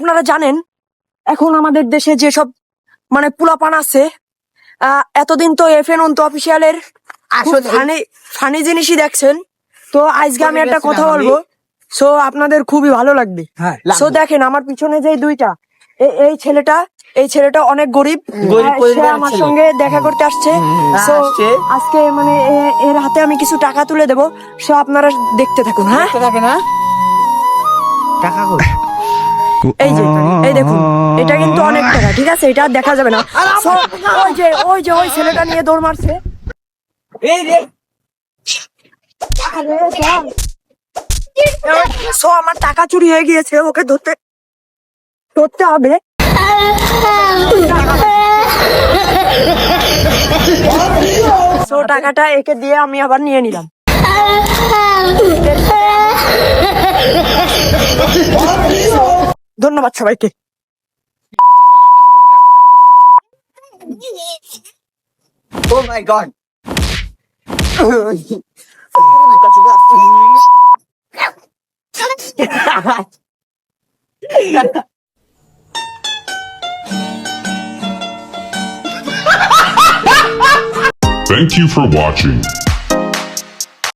আপনারা জানেন এখন আমাদের দেশে যেসব মানে পুলাপান আছে এতদিন তো এফ এন অন্ত অফিসিয়ালের ফানি ফানি জিনিসই দেখছেন। তো আজকে আমি একটা কথা বলব। সো আপনাদের খুবই ভালো লাগবে। হ্যাঁ সো দেখেন আমার পিছনে যে দুইটা এই ছেলেটা এই ছেলেটা অনেক গরিব। পরিবারের আমার সঙ্গে দেখা করতে আসছে। আজকে মানে এর হাতে আমি কিছু টাকা তুলে দেবো। সো আপনারা দেখতে থাকুন হ্যাঁ? টাকা কই? এই যে এই দেখুন এটা কিন্তু অনেক টাকা ঠিক আছে এটা আর দেখা যাবে না ওই যে ওই যে ওই ছেলেটা নিয়ে দৌড় মারছে এই রে সো আমার টাকা চুরি হয়ে গিয়েছে ওকে ধরতে ধরতে হবে সো টাকাটা একে দিয়ে আমি আবার নিয়ে নিলাম ধন্যবাদ সবাইকে oh my god Thank you for watching.